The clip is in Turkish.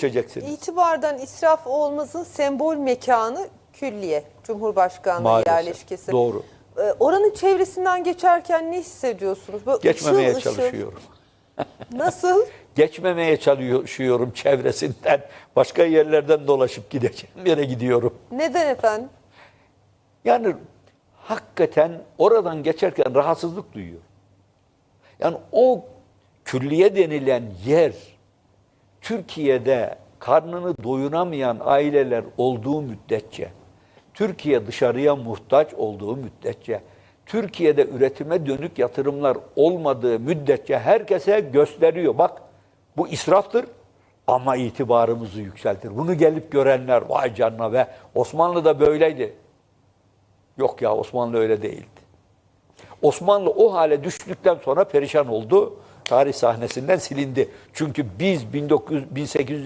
geçeceksiniz. İtibardan israf olmazın sembol mekanı külliye. Cumhurbaşkanlığı Maalesef. yerleşkesi. Doğru. Ee, Oranın çevresinden geçerken ne hissediyorsunuz? Böyle Geçmemeye ışıl çalışıyorum. Nasıl? Geçmemeye çalışıyorum çevresinden. Başka yerlerden dolaşıp gideceğim yere gidiyorum. Neden efendim? Yani hakikaten oradan geçerken rahatsızlık duyuyor. Yani o külliye denilen yer Türkiye'de karnını doyuramayan aileler olduğu müddetçe, Türkiye dışarıya muhtaç olduğu müddetçe, Türkiye'de üretime dönük yatırımlar olmadığı müddetçe herkese gösteriyor. Bak bu israftır ama itibarımızı yükseltir. Bunu gelip görenler vay canına ve Osmanlı da böyleydi. Yok ya Osmanlı öyle değildi. Osmanlı o hale düştükten sonra perişan oldu. Tarih sahnesinden silindi. Çünkü biz 1900, 1800